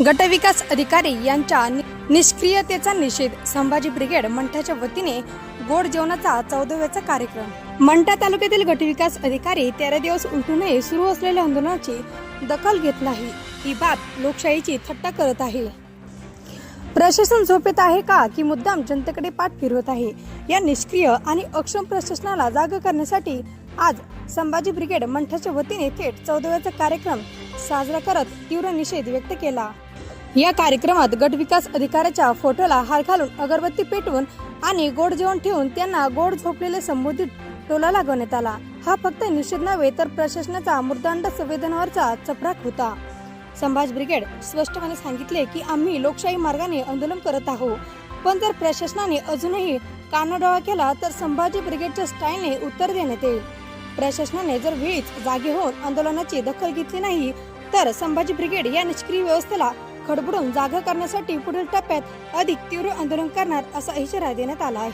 गटविकास अधिकारी यांच्या नि- निष्क्रियतेचा निषेध संभाजी ब्रिगेड मंठाच्या वतीने गोड जेवणाचा चौदाव्याचा कार्यक्रम. मंठा तालुक्यातील गटविकास अधिकारी तेरा दिवस उलटूनही सुरू असलेल्या आंदोलनाची दखल घेत नाही ही बाब लोकशाहीची थट्टा करत आहे. प्रशासन झोपेत आहे का की मुद्दाम जनतेकडे पाठ फिरवत आहे? या निष्क्रिय आणि अक्षम प्रशासनाला जाग करण्यासाठी आज संभाजी ब्रिगेड मंठाच्या वतीने थेट चौदाव्याचा कार्यक्रम साजरा करत तीव्र निषेध व्यक्त केला. या कार्यक्रमात गट विकास अधिकाऱ्याच्या फोटोला हार घालून अगरबत्ती पेटवून आणि गोड जेवण ठेवून त्यांना गोड झोपलेले संबोधित टोला लागवण्यात आला. हा फक्त निषेध नव्हे तर प्रशासनाचा मृदांड संवेदनावरचा चपराक होता. संभाज ब्रिगेड स्पष्टपणे सांगितले की आम्ही लोकशाही मार्गाने आंदोलन करत आहोत. पण जर प्रशासनाने अजूनही कानाडोळा केला तर संभाजी ब्रिगेडच्या स्टाईलने उत्तर देण्यात येईल. प्रशासनाने जर वेळीच जागे होऊन आंदोलनाची दखल घेतली नाही तर संभाजी ब्रिगेड या निष्क्रिय व्यवस्थेला खडबडून जागा करण्यासाठी पुढील टप्प्यात अधिक तीव्र आंदोलन करणार असा इशारा देण्यात आला आहे.